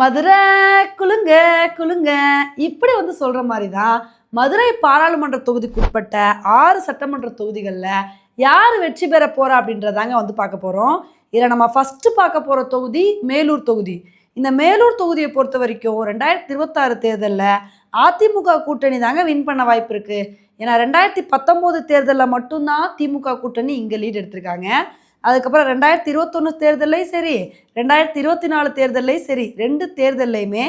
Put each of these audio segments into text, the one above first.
மதுரை குலுங்க குலுங்க. இப்படி வந்து சொல்கிற மாதிரி தான் மதுரை பாராளுமன்ற தொகுதிக்குட்பட்ட ஆறு சட்டமன்ற தொகுதிகளில் யார் வெற்றி பெற போகிறா அப்படின்றதாங்க வந்து பார்க்க போகிறோம் இதில் நம்ம ஃபஸ்ட்டு பார்க்க போகிற தொகுதி மேலூர் தொகுதி. இந்த மேலூர் தொகுதியை பொறுத்த வரைக்கும் ரெண்டாயிரத்தி இருபத்தாறு தேர்தலில் அதிமுக கூட்டணி தாங்க வின் பண்ண வாய்ப்பு இருக்குது ஏன்னா ரெண்டாயிரத்தி பத்தொம்போது தேர்தலில் மட்டும்தான் திமுக கூட்டணி இங்கே லீட் எடுத்திருக்காங்க. அதுக்கப்புறம் ரெண்டாயிரத்தி இருபத்தொன்று தேர்தல்லையும் சரி ரெண்டாயிரத்தி இருபத்தி நாலு தேர்தல்லையும் சரி ரெண்டு தேர்தல்லையுமே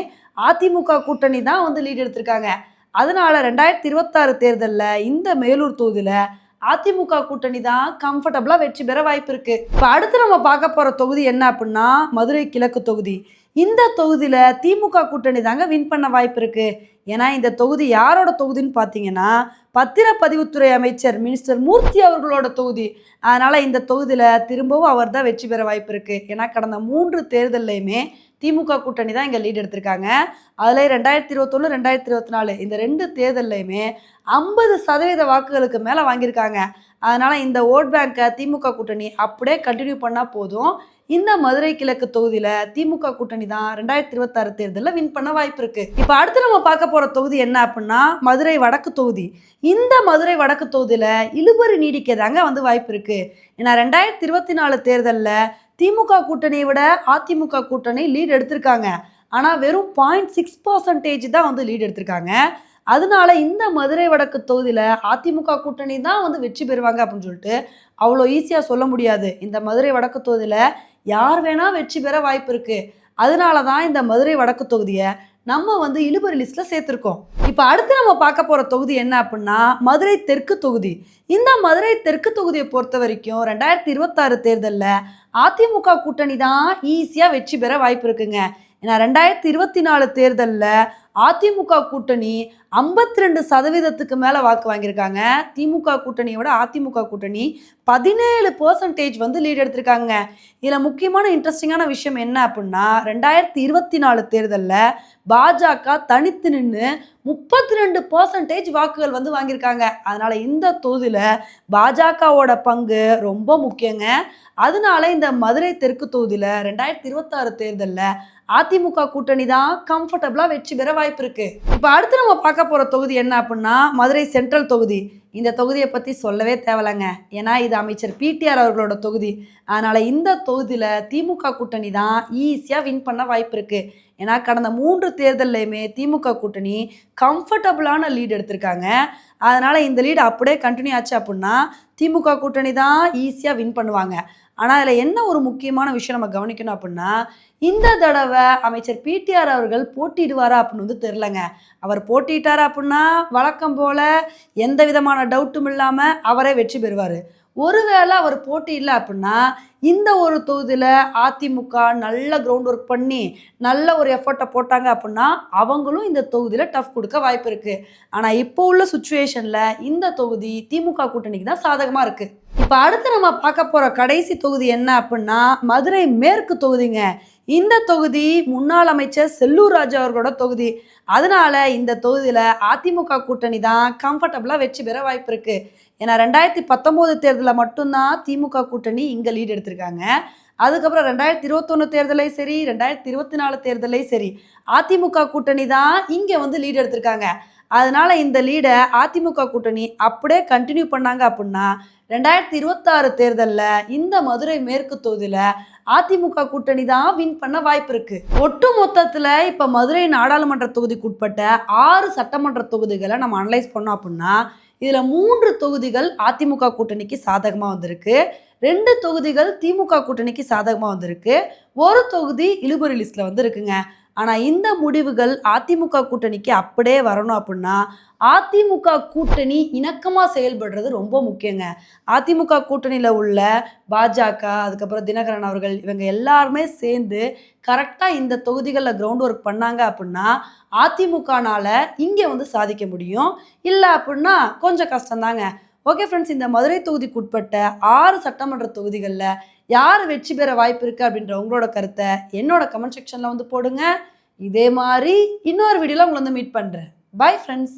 அதிமுக கூட்டணி தான் வந்து லீட் எடுத்திருக்காங்க. அதனால ரெண்டாயிரத்தி இருபத்தாறு தேர்தலில் இந்த மேலூர் தொகுதியில் அதிமுக கூட்டணி தான் கம்ஃபர்டபுளாக வெற்றி பெற வாய்ப்பு இருக்குது இப்போ அடுத்து நம்ம பார்க்க போகிற தொகுதி என்ன அப்படின்னா மதுரை கிழக்கு தொகுதி. இந்த தொகுதியில் திமுக கூட்டணி தாங்க வின் பண்ண வாய்ப்பு இருக்கு. ஏன்னா இந்த தொகுதி யாரோட தொகுதின்னு பார்த்தீங்கன்னா பத்திரப்பதிவுத்துறை அமைச்சர் மினிஸ்டர் மூர்த்தி அவர்களோட தொகுதி. அதனால் இந்த தொகுதியில் திரும்பவும் அவர் தான் வெற்றி பெற வாய்ப்பு இருக்குது ஏன்னா கடந்த மூன்று தேர்தல்லையுமே திமுக கூட்டணி தான் இங்கே லீட் எடுத்திருக்காங்க. அதில் ரெண்டாயிரத்தி இருபத்தொன்று ரெண்டாயிரத்தி இருபத்தி நாலு இந்த ரெண்டு தேர்தல்லையுமே ஐம்பது சதவீத வாக்குகளுக்கு மேலே வாங்கியிருக்காங்க. அதனால் இந்த ஓட் பேங்க்கை திமுக கூட்டணி அப்படியே கண்டினியூ பண்ணால் போதும். இந்த மதுரை கிழக்கு தொகுதியில் திமுக கூட்டணி தான் ரெண்டாயிரத்தி இருபத்தாறு தேர்தலில் வின் பண்ண வாய்ப்பு இருக்கு. இப்போ அடுத்து நம்ம பார்க்க போகிற தொகுதி என்ன அப்படின்னா மதுரை வடக்கு தொகுதி. இந்த மதுரை வடக்கு தொகுதியில் இழுபறி நீடிக்க தாங்க வந்து வாய்ப்பு இருக்கு. ஏன்னா ரெண்டாயிரத்தி இருபத்தி நாலு தேர்தலில் திமுக கூட்டணியை விட அதிமுக கூட்டணி லீட் எடுத்திருக்காங்க. ஆனால் வெறும் பாயிண்ட் சிக்ஸ் பர்சன்டேஜ் தான் வந்து லீட் எடுத்திருக்காங்க. அதனால இந்த மதுரை வடக்கு தொகுதியில் அதிமுக கூட்டணி தான் வந்து வெற்றி பெறுவாங்க அப்படின்னு சொல்லிட்டு அவ்வளோ ஈஸியாக சொல்ல முடியாது. இந்த மதுரை வடக்கு தொகுதியில் யார் வேணால் வெற்றி பெற வாய்ப்பு இருக்குது அதனால தான் இந்த மதுரை வடக்கு தொகுதியை நம்ம வந்து இழுபறி லிஸ்ட்டில் சேர்த்துருக்கோம். இப்போ அடுத்து நம்ம பார்க்க போகிற தொகுதி என்ன அப்படின்னா மதுரை தெற்கு தொகுதி. இந்த மதுரை தெற்கு தொகுதியை பொறுத்த வரைக்கும் ரெண்டாயிரத்தி இருபத்தாறு தேர்தலில் அதிமுக கூட்டணி தான் ஈஸியாக வெற்றி பெற வாய்ப்பு இருக்குங்க. ஏன்னா ரெண்டாயிரத்தி இருபத்தி நாலு தேர்தலில் அதிமுக கூட்டணி ஐம்பத்தி ரெண்டு சதவீதத்துக்கு மேலே வாக்கு வாங்கியிருக்காங்க. திமுக கூட்டணியை விட அதிமுக கூட்டணி பதினேழு பர்சன்டேஜ் வந்து லீட் எடுத்திருக்காங்க. இதில் முக்கியமான இன்ட்ரெஸ்டிங்கான விஷயம் என்ன அப்படின்னா ரெண்டாயிரத்தி இருபத்தி நாலு தேர்தலில் பாஜக தனித்து நின்று முப்பத்தி ரெண்டு பர்சன்டேஜ் வாக்குகள் வந்து வாங்கியிருக்காங்க. அதனால் இந்த தொகுதியில் பாஜகவோட பங்கு ரொம்ப முக்கியங்க. அதனால இந்த மதுரை தெற்கு தொகுதியில் ரெண்டாயிரத்தி இருபத்தாறு தேர்தலில் அதிமுக கூட்டணி தான் கம்ஃபர்டபுளாக வெற்றி பெற வாய்ப்பு இருக்குது இப்போ அடுத்து நம்ம பார்க்க போகிற தொகுதி என்ன அப்படின்னா மதுரை சென்ட்ரல் தொகுதி. இந்த தொகுதியை பற்றி சொல்லவே தேவையில்லைங்க. ஏன்னா இது அமைச்சர் பிடிஆர் அவர்களோட தொகுதி. அதனால் இந்த தொகுதியில் திமுக கூட்டணி தான் ஈஸியாக வின் பண்ண வாய்ப்பு இருக்குது ஏன்னா கடந்த மூன்று தேர்தல்லையுமே திமுக கூட்டணி கம்ஃபர்டபுளான லீட் எடுத்திருக்காங்க. அதனால் இந்த லீடு அப்படியே கண்டினியூ ஆச்சு அப்படின்னா திமுக கூட்டணி தான் ஈஸியாக வின் பண்ணுவாங்க. ஆனால் அதில் என்ன ஒரு முக்கியமான விஷயம் நம்ம கவனிக்கணும் அப்படின்னா இந்த தடவை அமைச்சர் பிடிஆர் அவர்கள் போட்டியிடுவாரா அப்படின்னு வந்து தெரிலங்க அவர் போட்டியிட்டார் அப்படின்னா வழக்கம் போல் எந்த விதமான டவுட்டும் இல்லாமல் அவரே வெற்றி பெறுவார். ஒருவேளை அவர் போட்டி இல்லை அப்படின்னா இந்த ஒரு தொகுதியில் அதிமுக நல்ல கிரவுண்ட் ஒர்க் பண்ணி நல்ல ஒரு எஃபர்ட்டை போட்டாங்க அப்படின்னா அவங்களும் இந்த தொகுதியில் டஃப் கொடுக்க வாய்ப்பு இருக்குது ஆனால் இப்போ உள்ள சுச்சுவேஷனில் இந்த தொகுதி திமுக கூட்டணிக்கு தான் சாதகமாக இருக்குது இப்போ அடுத்து நம்ம பார்க்க போகிற கடைசி தொகுதி என்ன அப்படின்னா மதுரை மேற்கு தொகுதிங்க. இந்த தொகுதி முன்னாள் அமைச்சர் செல்லூர் ராஜா அவர்களோட தொகுதி. அதனால இந்த தொகுதியில் அதிமுக கூட்டணி தான் கம்ஃபர்டபுளாக வெற்றி பெற வாய்ப்பு இருக்குது ஏன்னா ரெண்டாயிரத்தி பத்தொம்போது தேர்தலில் மட்டும்தான் திமுக கூட்டணி இங்கே லீட் எடுத்திருக்காங்க. அதுக்கப்புறம் ரெண்டாயிரத்தி இருபத்தொன்று தேர்தலையும் சரி ரெண்டாயிரத்தி இருபத்தி நாலு தேர்தலையும் சரி அதிமுக கூட்டணி தான் இங்கே வந்து லீட் எடுத்திருக்காங்க. அதனால் இந்த லீடை அதிமுக கூட்டணி அப்படியே கண்டினியூ பண்ணாங்க அப்படின்னா ரெண்டாயிரத்தி இருபத்தாறு தேர்தலில் இந்த மதுரை மேற்கு தொகுதியில் அதிமுக கூட்டணி தான் வின் பண்ண வாய்ப்பு இருக்கு. ஒட்டு மொத்தத்தில் இப்போ மதுரை நாடாளுமன்ற தொகுதிக்குட்பட்ட ஆறு சட்டமன்ற தொகுதிகளை நம்ம அனலைஸ் பண்ணோம் அப்படின்னா இதில் மூன்று தொகுதிகள் அதிமுக கூட்டணிக்கு சாதகமாக வந்திருக்கு. ரெண்டு தொகுதிகள் திமுக கூட்டணிக்கு சாதகமாக வந்திருக்கு. ஒரு தொகுதி இழுபறி லிஸ்ட்டில் வந்து இருக்குங்க ஆனால் இந்த முடிவுகள் அதிமுக கூட்டணிக்கு அப்படியே வரணும் அப்படின்னா அதிமுக கூட்டணி இணக்கமாக செயல்படுறது ரொம்ப முக்கியங்க. அதிமுக கூட்டணியில் உள்ள பாஜக அதுக்கப்புறம் தினகரன் அவர்கள் இவங்க எல்லாருமே சேர்ந்து கரெக்டாக இந்த தொகுதிகளில் கிரவுண்ட் ஒர்க் பண்ணாங்க அப்படின்னா அதிமுகனால் இங்கே வந்து சாதிக்க முடியும். இல்லை அப்படின்னா கொஞ்சம் கஷ்டம்தாங்க. ஓகே ஃப்ரெண்ட்ஸ் இந்த மதுரை தொகுதிக்குட்பட்ட ஆறு சட்டமன்ற தொகுதிகளில் யார் வெற்றி பெற வாய்ப்பு இருக்குது அப்படின்ற உங்களோட கருத்தை என்னோட கமெண்ட் செக்ஷனில் வந்து போடுங்க. இதே மாதிரி இன்னொரு வீடியோவில் உங்களை வந்து மீட் பண்ணுறேன் பாய் ஃப்ரெண்ட்ஸ்